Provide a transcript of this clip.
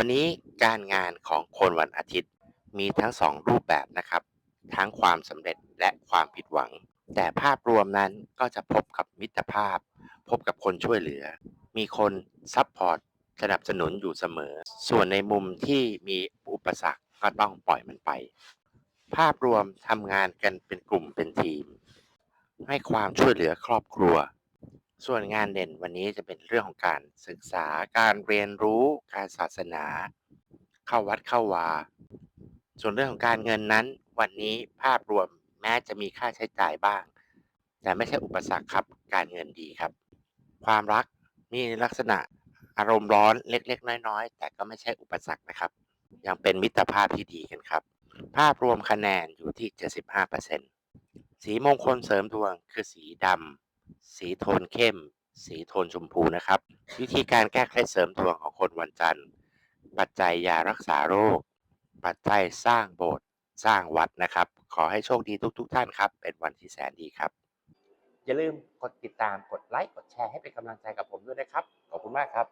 วันนี้การงานของคนวันอาทิตย์ มีทั้งสองรูปแบบนะครับ ทั้งความสำเร็จและความผิดหวัง แต่ภาพรวมนั้นก็จะพบกับมิตรภาพ พบกับคนช่วยเหลือ มีคนซัพพอร์ตสนับสนุนอยู่เสมอ ส่วนในมุมที่มีอุปสรรคก็ต้องปล่อยมันไป ภาพรวมทำงานกันเป็นกลุ่มเป็นทีม ให้ความช่วยเหลือครอบครัว ส่วนงานเด่นวันนี้จะเป็นเรื่องของการศึกษาการเรียนรู้การศาสนา เข้าวัดเข้าวา ส่วนเรื่องของการเงินนั้น วันนี้ภาพรวมแม้จะมีค่าใช้จ่ายบ้าง แต่ไม่ใช่อุปสรรคครับการเงินดีครับ ความรักมีลักษณะอารมณ์ร้อนเล็กๆ น้อยๆ แต่ก็ไม่ใช่อุปสรรคนะครับ ยังเป็นมิตรภาพที่ดีกันครับ ภาพรวมคะแนนอยู่ที่ 75%สีมงคลเสริมดวงคือสีดำ สีโทนเข้ม สีโทนชมพูนะครับ วิธีการแก้เคล็ดเสริมดวงของคนวันจันทร์ ปัจจัยยารักษาโรค ปัจจัยสร้างโบสถ์สร้างวัดนะครับ ขอให้โชคดีทุกๆทท่านครับ เป็นวันที่แสนดีครับ อย่าลืมกดติดตามกดไลค์กดแชร์ให้เป็นกำลังใจกับผมด้วยนะครับ ขอบคุณมากครับ